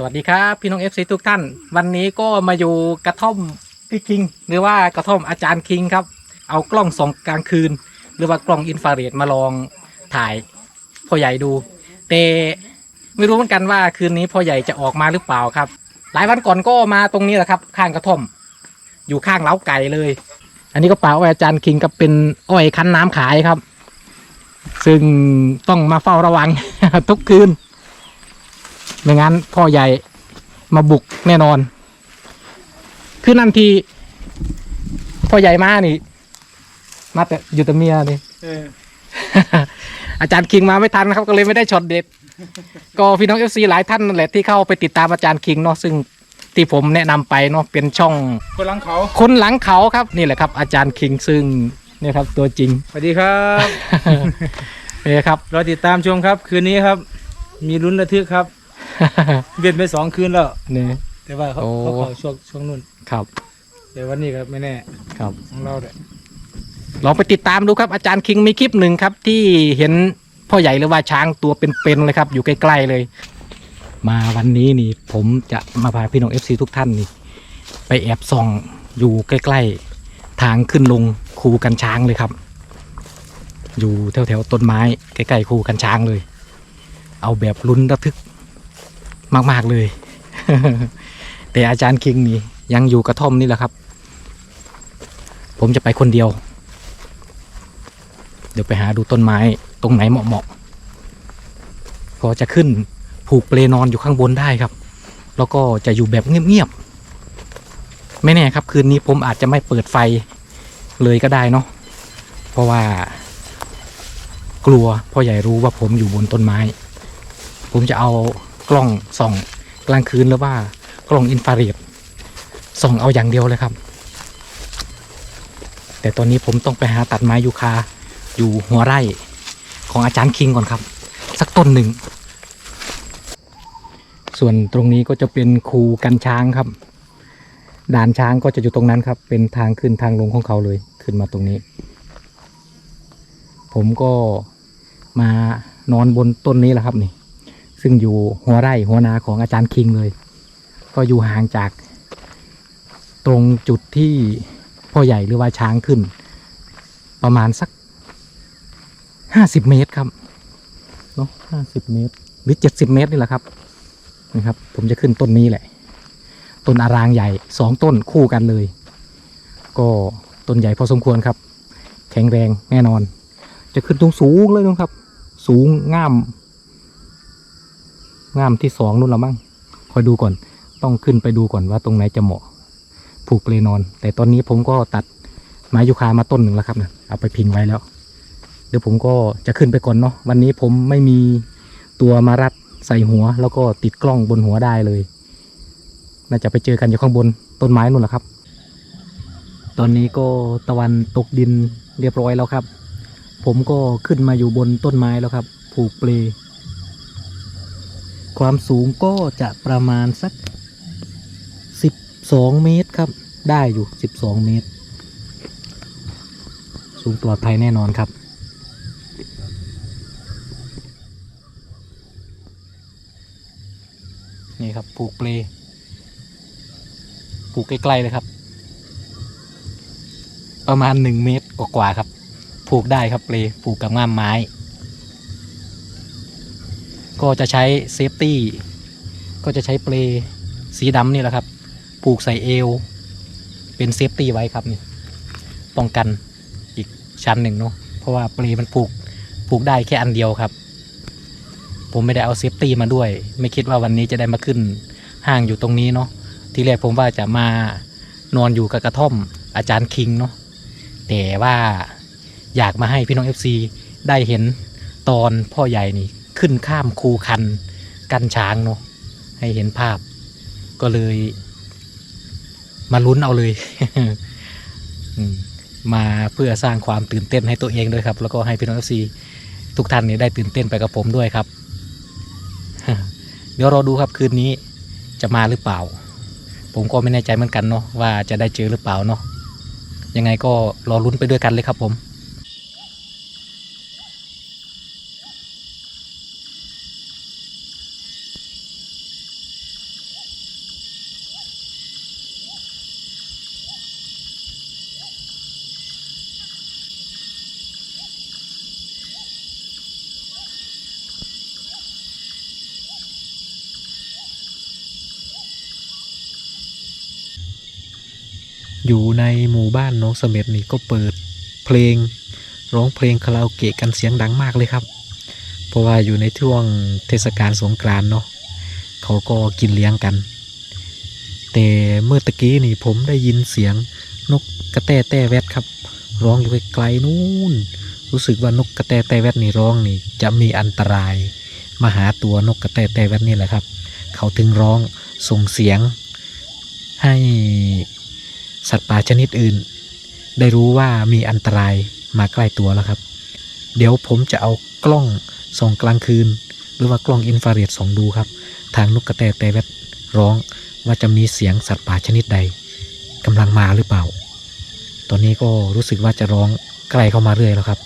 สวัสดีครับพี่น้อง FC ทุกท่าน วันนี้ก็มาอยู่กระท่อมพี่คิง หรือว่ากระท่อมอาจารย์คิงครับ เอากล้องส่องกลางคืน หรือว่ากล้องอินฟราเรดมาลองถ่ายพ่อใหญ่ดู แต่ไม่รู้เหมือนกันว่าคืนนี้พ่อใหญ่จะออกมาหรือเปล่าครับ หลายวันก่อนก็มาตรงนี้แหละครับ ข้างกระท่อม อยู่ข้างเล้าไก่เลย อันนี้ก็ป่าอ้อยอาจารย์คิงกับเป็นอ้อยคั้นน้ำขายครับ ซึ่งต้องมาเฝ้าระวังทุกคืน ไม่งั้นพ่อใหญ่มาบุกแน่นอน คือนั่นทีพ่อใหญ่มานี่ มาแต่อยู่แต่เมียนี่เอออาจารย์คิงมาไม่ทันครับก็เลยไม่ได้ช็อตเด็ด ก็พี่น้องเอฟซีหลายท่านนั่นแหละที่เข้าไปติดตามอาจารย์คิงเนาะซึ่งที่ผมแนะนำไปเนาะเป็นช่องคนหลังเขาคนหลังเขาครับนี่แหละครับ อาจารย์คิงซึ่งเนี่ยครับตัวจริงสวัสดีครับเนี่ยครับรอติดตามชมครับ คืนนี้ครับ มีลุ้นระทึกครับ เวียนไปสองคืนแล้ว นี่ แต่ว่าเขาโอ้ เขาเขาช่วงช่วงนู้นครับ แต่วันนี้ครับไม่แน่ครับ ของเราเนี่ยลองไปติดตามดูครับอาจารย์คิงมีคลิปหนึ่งครับ ที่เห็นพ่อใหญ่หรือว่าช้างตัวเป็นๆเลยครับ อยู่ใกล้ๆเลย มาวันนี้นี่ ผมจะมาพาพี่น้องเอฟซีทุกท่านนี่ ไปแอบส่องอยู่ใกล้ๆ ทางขึ้นลงคูกันช้างเลยครับ อยู่แถวๆต้นไม้ใกล้ๆคูกันช้างเลย เอาแบบลุ้นระทึก มาก ๆ เลย แต่อาจารย์คิงนี่ยังอยู่กระท่อมนี่แหละครับ ผมจะไปคนเดียว เดี๋ยวไปหาดูต้นไม้ตรงไหนเหมาะๆพอจะขึ้นผูกเปลนอนอยู่ข้างบนได้ครับ แล้วก็จะอยู่แบบเงียบๆไม่แน่ครับคืนนี้ผมอาจจะไม่เปิดไฟเลยก็ได้เนาะเพราะว่า กลัวพ่อใหญ่รู้ว่าผมอยู่บนต้นไม้ ผมจะเอา กล้องส่องกลางคืนหรือว่ากล้องอินฟราเรดส่องเอาอย่างเดียวเลยครับ แต่ตอนนี้ผมต้องไปหาตัดไม้ยูคาอยู่หัวไร่ของอาจารย์คิงก่อนครับ สักต้นหนึ่ง ส่วนตรงนี้ก็จะเป็นคูกันช้างครับ ด่านช้างก็จะอยู่ตรงนั้นครับ เป็นทางขึ้นทางลงของเขาเลยขึ้นมาตรงนี้ ผมก็มานอนบนต้นนี้แหละครับนี่ ซึ่งอยู่หัวไร่หัวนาของอาจารย์คิงเลย ก็อยู่ห่างจากตรงจุดที่พ่อใหญ่หรือว่าช้างขึ้น ประมาณสักห้าสิบเมตรครับเนาะห้าสิบเมตร หรือเจ็ดสิบเมตรนี่แหละครับนะครับ ผมจะขึ้นต้นนี้แหละ ต้นอารางใหญ่สองต้นคู่กันเลย ก็ต้นใหญ่พอสมควรครับ แข็งแรงแน่นอน จะขึ้นตรงสูงเลยนะครับ สูงง่าม ง่ามที่สองนู่นละมั้งคอยดูก่อน ต้องขึ้นไปดูก่อนว่าตรงไหนจะเหมาะ ผูกเปลนอน แต่ตอนนี้ผมก็ตัดไม้ยูคามาต้นหนึ่งแล้วครับนะเอาไปพิงไว้แล้ว เดี๋ยวผมก็จะขึ้นไปก่อนเนาะวันนี้ผมไม่มีตัวมารัดใส่หัว แล้วก็ติดกล้องบนหัวได้เลย น่าจะไปเจอกันอยู่ข้างบนต้นไม้นู่นแหละครับ ตอนนี้ก็ตะวันตกดินเรียบร้อยแล้วครับ ผมก็ขึ้นมาอยู่บนต้นไม้แล้วครับ ผูกเปล ความสูงก็จะประมาณสักสิบสองเมตรครับ ได้อยู่สิบสองเมตร สูงปลอดภัยแน่นอนครับ นี่ครับผูกเปลผูกใกล้ๆเลยครับ ประมาณหนึ่งเมตรกว่าๆครับผูกได้ครับเปลผูกกับง่ามไม้ ก็จะใช้เซฟตี้ก็จะใช้เปลสีดำนี่แหละครับ ผูกใส่เอว เป็นเซฟตี้ไว้ครับนี่ป้องกันอีกชั้นหนึ่งเนาะเพราะว่าเปลมันผูกผูกได้แค่อันเดียวครับ ผมไม่ได้เอาเซฟตี้มาด้วย ไม่คิดว่าวันนี้จะได้มาขึ้นห้างอยู่ตรงนี้เนาะที่แรกผมว่าจะมานอนอยู่กับกระท่อมอาจารย์คิงเนาะแต่ว่าอยากมาให้พี่น้อง FC ได้เห็นตอนพ่อใหญ่นี่ ขึ้นข้ามคูคันกันช้างเนาะให้เห็นภาพ ก็เลย มาลุ้นเอาเลยมมาเพื่อสร้างความตื่นเต้นให้ตัวเองด้วยครับ แล้วก็ให้พี่น้องเอฟซีทุกท่านเนี่ยได้ตื่นเต้นไปกับผมด้วยครับ เดี๋ยวรอดูครับคืนนี้จะมาหรือเปล่า ผมก็ไม่แน่ใจเหมือนกันเนาะว่าจะได้เจอหรือเปล่าเนาะยังไงก็รอลุ้นไปด้วยกันเลยครับผม อยู่ในหมู่บ้านน้องเสม็ดนี่ก็เปิดเพลงร้องเพลงคาราโอเกะกันเสียงดังมากเลยครับ เพราะว่าอยู่ในช่วงเทศกาลสงกรานต์เนาะเขาก็กินเลี้ยงกัน แต่เมื่อตะกี้นี่ผมได้ยินเสียงนกกระแตแต้แวดครับ ร้องอยู่ไกลๆนู่น รู้สึกว่านกกระแตแต้แวดนี่ร้องนี่ จะมีอันตราย มาหาตัวนกกระแตแต้แวดนี่แหละครับ เขาถึงร้องส่งเสียงให้ สัตว์ป่าชนิดอื่น ได้รู้ว่ามีอันตรายมาใกล้ตัวแล้วครับ เดี๋ยวผมจะเอากล้องส่องกลางคืน หรือว่ากล้องอินฟราเรดส่องดูครับ ทางนกกระแตแตเวดร้องว่าจะมีเสียงสัตว์ป่าชนิดใดกำลังมาหรือเปล่า ตอนนี้ก็รู้สึกว่าจะร้องใกล้เข้ามาเรื่อยแล้วครับ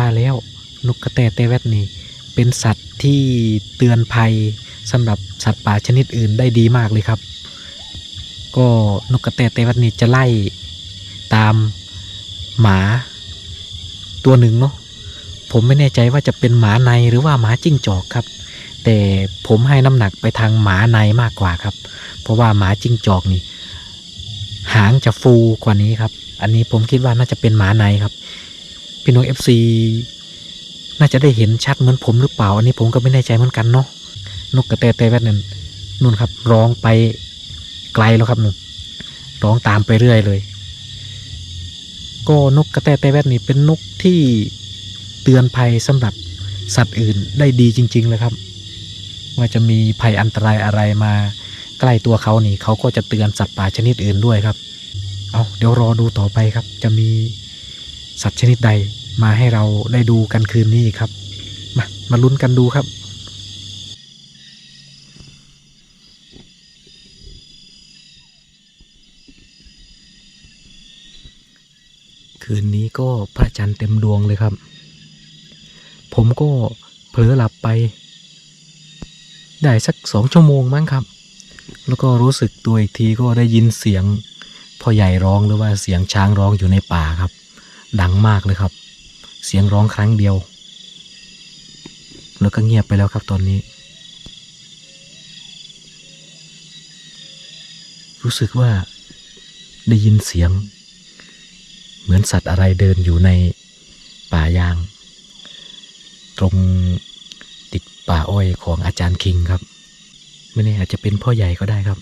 ว่าแล้วนกกระแตเตแวดนี่ เป็นสัตว์ที่เตือนภัยสำหรับสัตว์ป่าชนิดอื่นได้ดีมากเลยครับ ก็นกกระแตเตแวดนี่จะไล่ตามหมาตัวหนึ่งเนาะผมไม่แน่ใจว่าจะเป็นหมาในหรือว่าหมาจิ้งจอกครับ แต่ผมให้น้ำหนักไปทางหมาในมากกว่าครับ เพราะว่าหมาจิ้งจอกนี่ หางจะฟูกว่านี้ครับ อันนี้ผมคิดว่าน่าจะเป็นหมาในครับ พี่น้องเอฟซีน่าจะได้เห็นชัดเหมือนผมหรือเปล่า อันนี้ผมก็ไม่แน่ใจเหมือนกันเนาะนกกระแตแตแวดนั่นนู่นครับ ร้องไปไกลแล้วครับนู่นร้องตามไปเรื่อยเลย ก็นกกระแตแตแวดนี่เป็นนกที่เตือนภัยสำหรับสัตว์อื่นได้ดีจริง ๆ เลยครับ ว่าจะมีภัยอันตรายอะไรมาใกล้ตัวเขานี่เขาก็จะเตือนสัตว์ป่าชนิดอื่นด้วยครับ เอาเดี๋ยวรอดูต่อไปครับ จะมี สัตว์ชนิดใดมาให้เราได้ดูกันคืนนี้ครับ มามาลุ้นกันดูครับ คืนนี้ก็พระจันทร์เต็มดวงเลยครับ ผมก็เผลอหลับไป ได้สักสองชั่วโมงมั้งครับ แล้วก็รู้สึกตัวอีกทีก็ได้ยินเสียงพ่อใหญ่ร้องหรือว่าเสียงช้างร้องอยู่ในป่าครับ ดังมากเลยครับ เสียงร้องครั้งเดียว แล้วก็เงียบไปแล้วครับตอนนี้ รู้สึกว่าได้ยินเสียง เหมือนสัตว์อะไรเดินอยู่ในป่ายาง ตรงติดป่าอ้อยของอาจารย์คิงครับ ไม่แน่อาจจะเป็นพ่อใหญ่ก็ได้ครับ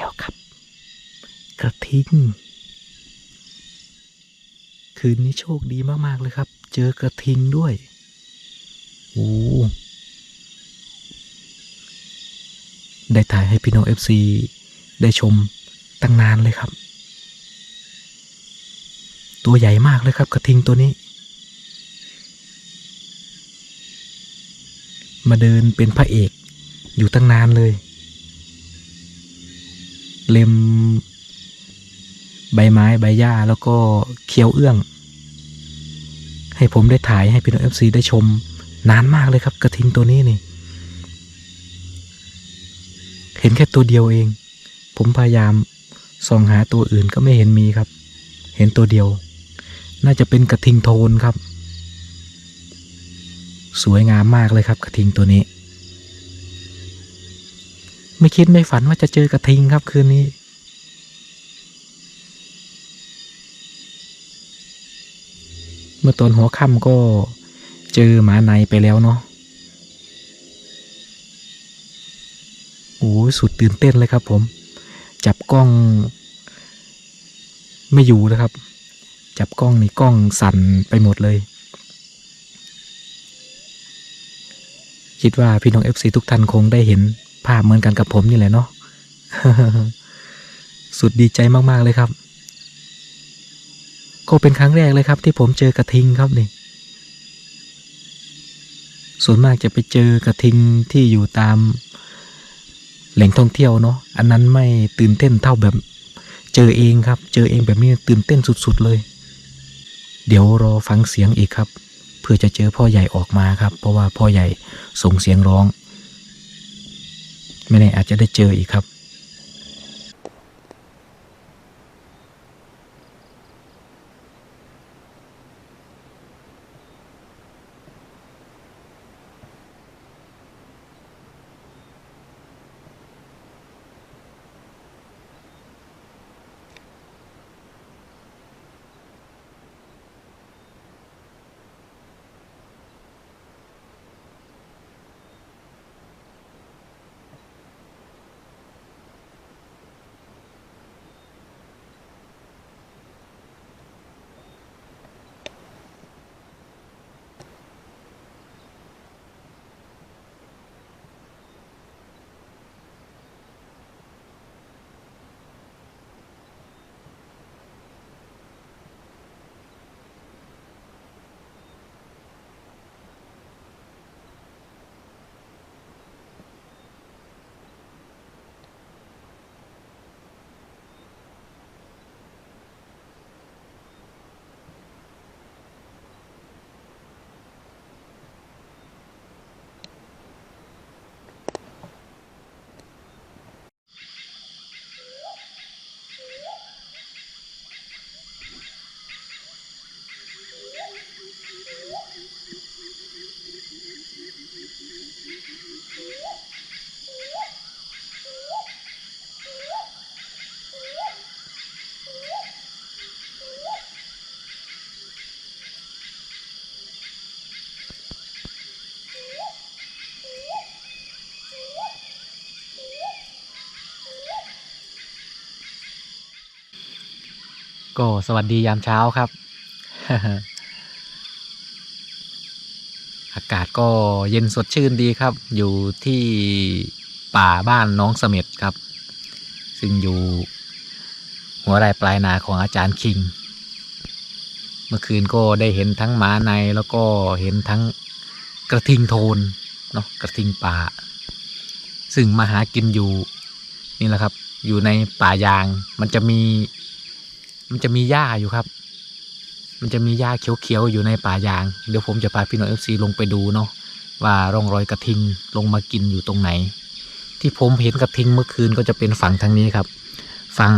แล้วครับ กระทิง คืนนี้โชคดีมาก ๆ เลยครับ เจอกระทิงด้วยโอ้ได้ถ่ายให้พี่น้องเอฟซีได้ชมตั้งนานเลยครับ ตัวใหญ่มากเลยครับ กระทิงตัวนี้ มาเดินเป็นพระเอกอยู่ตั้งนานเลย เล็ม ใบไม้ใบหญ้าแล้วก็เคี้ยวเอื้อง ให้ผมได้ถ่ายให้พี่น้องเอฟซีได้ชม นานมากเลยครับ กระทิงตัวนี้นี่ เห็นแค่ตัวเดียวเอง ผมพยายามส่องหาตัวอื่นก็ไม่เห็นมีครับ เห็นตัวเดียว น่าจะเป็นกระทิงโทนครับ สวยงามมากเลยครับกระทิงตัวนี้ ไม่คิดไม่ฝันว่าจะเจอกระทิงครับคืนนี้ เมื่อตอนหัวค่ำก็เจอหมาในไปแล้วเนาะโอ้สุดตื่นเต้นเลยครับผม จับกล้อง ไม่อยู่นะครับ จับกล้องนี่กล้องสั่นไปหมดเลย คิดว่าพี่น้อง FC ทุกท่านคงได้เห็น ภาพเหมือนกันกับผมนี่แหละเนาะสุดดีใจมากๆเลยครับ ก็เป็นครั้งแรกเลยครับ ที่ผมเจอกระทิงครับนี่ ส่วนมากจะไปเจอกระทิงที่อยู่ตามแหล่งท่องเที่ยวเนาะ อันนั้นไม่ตื่นเต้นเท่าแบบเจอเองครับ เจอเองแบบนี้ตื่นเต้นสุดๆเลย เดี๋ยวรอฟังเสียงอีกครับ เพื่อจะเจอพ่อใหญ่ออกมาครับ เพราะว่าพ่อใหญ่ส่งเสียงร้อง ไม่แน่อาจจะได้เจออีกครับ ก็สวัสดียามเช้าครับ อากาศก็เย็นสดชื่นดีครับ อยู่ที่ป่าบ้านน้องเสม็ดครับ ซึ่งอยู่หัวไร่ปลายนาของอาจารย์คิง เมื่อคืนก็ได้เห็นทั้งหมาในแล้วก็เห็นทั้งกระทิงโทนเนาะกระทิงป่า ซึ่งมาหากินอยู่นี่แหละครับ อยู่ในป่ายางมันจะมี มันจะมีหญ้าอยู่ครับ มันจะมีหญ้าเขียวๆอยู่ในป่ายาง เดี๋ยวผมจะพาพี่น้องเอฟซีลงไปดูเนาะว่าร่องรอยกระทิงลงมากินอยู่ตรงไหน ที่ผมเห็นกระทิงเมื่อคืนก็จะเป็นฝั่งทางนี้ครับ ฝั่ง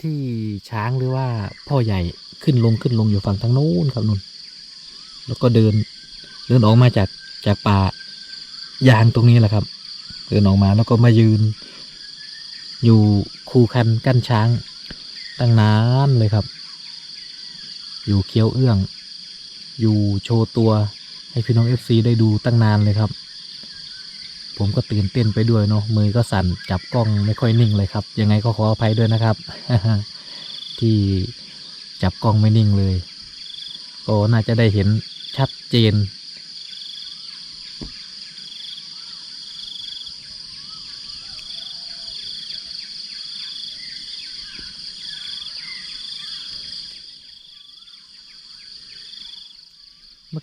ที่ช้างหรือว่าพ่อใหญ่ขึ้นลงขึ้นลงอยู่ฝั่งทางโน้นครับนุ่น แล้วก็เดินเดินออกมาจากจากป่ายางตรงนี้แหละครับ เดินออกมาแล้วก็มายืน อยู่คูคันกั้นช้าง ตั้งนานเลยครับ อยู่เคี้ยวเอื้อง อยู่โชว์ตัวให้พี่น้องเอฟซีได้ดูตั้งนานเลยครับ ผมก็ตื่นเต้นไปด้วยเนาะมือก็สั่นจับกล้องไม่ค่อยนิ่งเลยครับ ยังไงก็ขออภัยด้วยนะครับ ที่จับกล้องไม่นิ่งเลย ก็น่าจะได้เห็นชัดเจน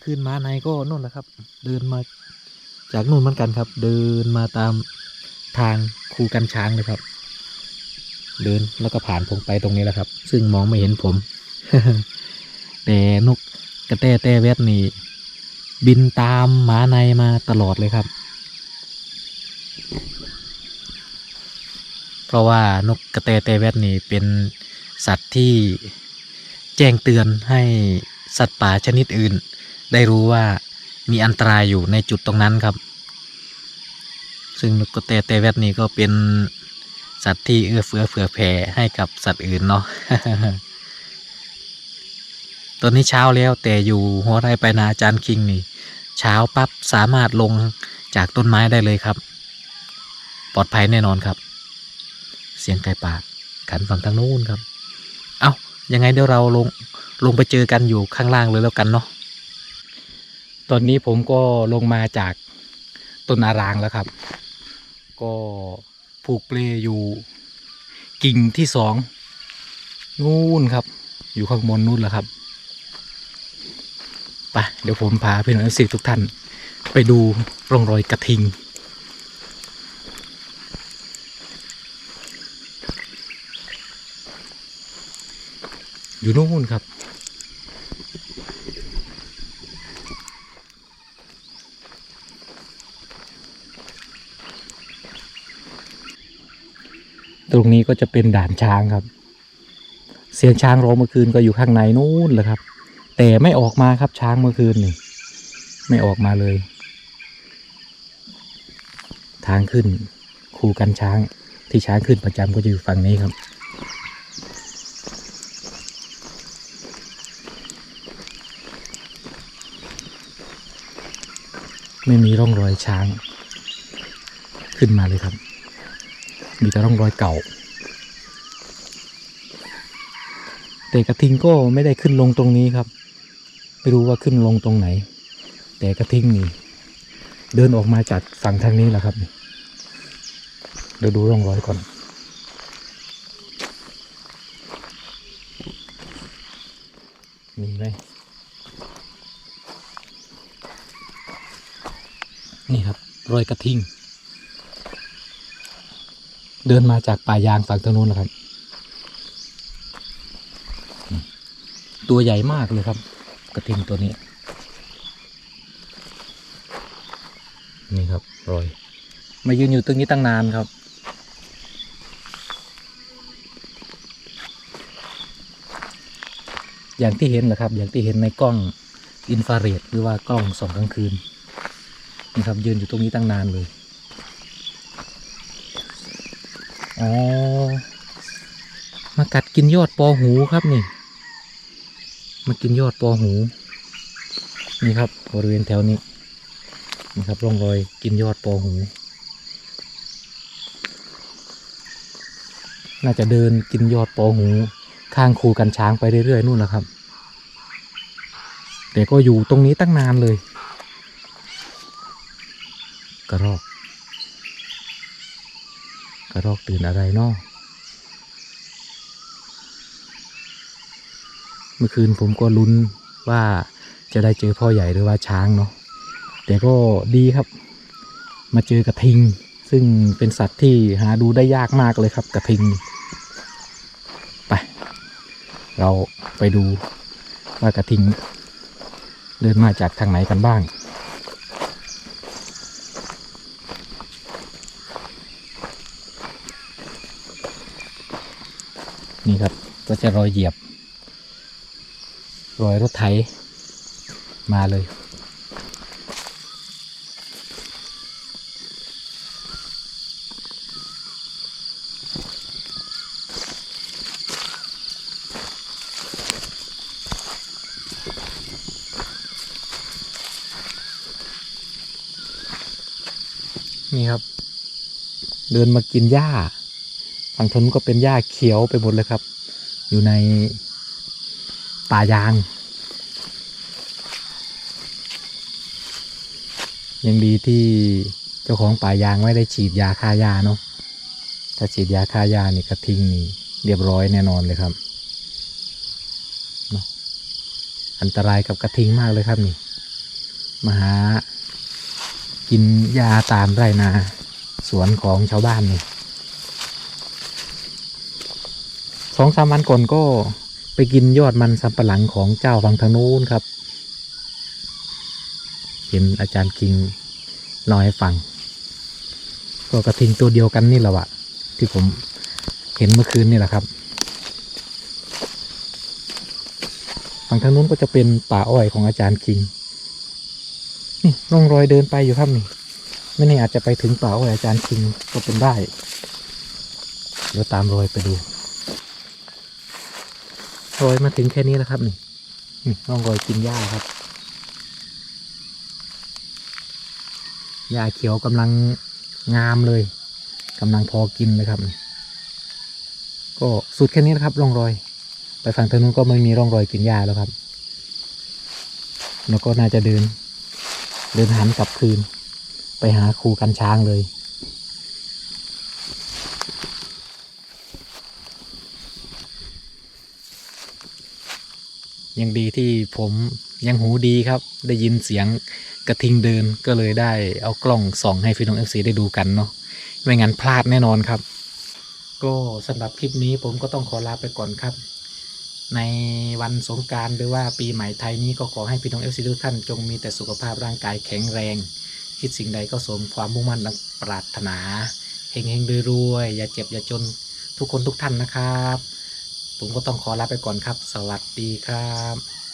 คืนมาในก็นู่นแหละครับ เดินมาจากนู่นเหมือนกันครับ เดินมาตามทางคูกันช้างเลยครับ เดินแล้วก็ผ่านผมไปตรงนี้แหละครับ ซึ่งมองไม่เห็นผม แต่นกกระแตแต้แวดนี่บินตามหมาในมาตลอดเลยครับ เพราะว่านกกระแตแต้แวดนี่เป็นสัตว์ที่แจ้งเตือนให้สัตว์ป่าชนิดอื่น ได้รู้ว่ามีอันตรายอยู่ในจุดตรงนั้นครับ ซึ่งนกกระแตแตแวดนี่ก็เป็นสัตว์ที่เอื้อเฟื้อเผื่อแผ่ให้กับสัตว์อื่นเนาะตอนนี้เช้าแล้วแต่อยู่หัวไร่ไปนาจานคิงนี่ เช้าปั๊บสามารถลงจากต้นไม้ได้เลยครับ ปลอดภัยแน่นอนครับ เสียงไก่ป่าขันฝั่งทางนู้นครับ เอา้ายังไงเดี๋ยวเราลงลงไปเจอกันอยู่ข้างล่างเลยแล้วกันเนาะ ตอนนี้ผมก็ลงมาจากต้นอารางแล้วครับ ก็ผูกเปลอยู่กิ่งที่สองนู่นครับ อยู่ข้างบนนู่นแหละครับไปเดี๋ยวผมพาพี่น้องเอฟซีทุกท่าน ไปดูร่องรอยกระทิง อยู่นู่นครับ ตรงนี้ก็จะเป็นด่านช้างครับ เสียงช้างร้องเมื่อคืนก็อยู่ข้างในนู่นแหละครับ แต่ไม่ออกมาครับช้างเมื่อคืนนี่ไม่ออกมาเลย ทางขึ้นคูกันช้างที่ช้างขึ้นประจำก็จะอยู่ฝั่งนี้ครับ ไม่มีร่องรอยช้างขึ้นมาเลยครับ มีแต่ร่องรอยเก่า แต่กระทิงก็ไม่ได้ขึ้นลงตรงนี้ครับไม่รู้ว่าขึ้นลงตรงไหน แต่กระทิงนี่เดินออกมาจากฝั่งทางนี้แหละครับเดี๋ยวดูร่องรอยก่อนมีไหมนี่ครับรอยกระทิง เดินมาจากป่ายางฝั่งทางนู้นนะครับ ตัวใหญ่มากเลยครับ กระทิงตัวนี้ นี่ครับรอย มายืนอยู่ตรงนี้ตั้งนานครับอย่างที่เห็นแหละครับ อย่างที่เห็นในกล้องอินฟราเรดหรือว่ากล้องส่องกลางคืนนี่ครับยืนอยู่ตรงนี้ตั้งนานเลย อ๋อ มากัดกินยอดปอหูครับนี่ มากินยอดปอหู นี่ครับบริเวณแถวนี้นี่ครับร่องรอยกินยอดปอหู น่าจะเดินกินยอดปอหู ข้างคูกันช้างไปเรื่อยๆนู่นแหละครับ แต่ก็อยู่ตรงนี้ตั้งนานเลย กระรอกก ระรอกตื่นอะไรเนาะเมื่อคืนผมก็ลุ้นว่าจะได้เจอพ่อใหญ่หรือว่าช้างเนาะแต่ก็ดีครับ มาเจอกระทิง ซึ่งเป็นสัตว์ที่หาดูได้ยากมากเลยครับกระทิง ไป เราไปดูว่ากระทิง เดินมาจากทางไหนกันบ้าง นี่ครับ ก็จะรอยเหยียบ รอยรถไถมาเลย นี่ครับ เดินมากินหญ้า ฝั่งทนนก็เป็นหญ้าเขียวไปหมดเลยครับ อยู่ในป่ายาง ยังดีที่เจ้าของป่ายางไม่ได้ฉีดยาฆ่าหญ้าเนาะถ้าฉีดยาฆ่าหญ้านี่กระทิงนี่เรียบร้อยแน่นอนเลยครับเนาะอันตรายกับกระทิงมากเลยครับนี่มาหากินยาตามไรนา สวนของชาวบ้านนี่ สองสามวันก่อนก็ไปกินยอดมันสำปะหลังของเจ้าฝั่งทางนู้นครับ เห็นอาจารย์คิงเล่าให้ฟังก็กระทิงตัวเดียวกันนี่แหละวะที่ผมเห็นเมื่อคืนนี่แหละครับ ฝั่งทางนู้นก็จะเป็นป่าอ้อยของอาจารย์คิงนี่ร่องรอยเดินไปอยู่ครับนี่ไม่แน่อาจจะไปถึงป่าอ้อยอาจารย์คิงก็เป็นได้เดี๋ยวตามรอยไปดู รอยมาถึงแค่นี้แล้วครับนี่นี่ร่องรอยกินหญ้าครับหญ้าเขียวกำลังงามเลยกำลังพอกินเลยครับ ก็สุดแค่นี้นะครับร่องรอย ไปฝั่งทางนู้นก็ไม่มีร่องรอยกินหญ้าแล้วครับ แล้วก็น่าจะเดิน เดินหันกลับคืน ไปหาครูกันช้างเลย ยังดีที่ผมยังหูดีครับ ได้ยินเสียงกระทิงเดินก็เลยได้เอากล้องส่องให้พี่น้องเอฟซีได้ดูกันเนาะไม่งั้นพลาดแน่นอนครับ ก็สำหรับคลิปนี้ผมก็ต้องขอลาไปก่อนครับ ในวันสงการหรือว่าปีใหม่ไทยนี้ก็ขอให้พี่น้องเอฟซีทุกท่านจงมีแต่สุขภาพร่างกายแข็งแรง คิดสิ่งใดก็สมความมุ่งมั่นปรารถนาเฮงเฮงๆรวยๆอย่าเจ็บอย่าจนทุกคนทุกท่านนะครับ ผมก็ต้องขอลาไปก่อนครับ สวัสดีครับ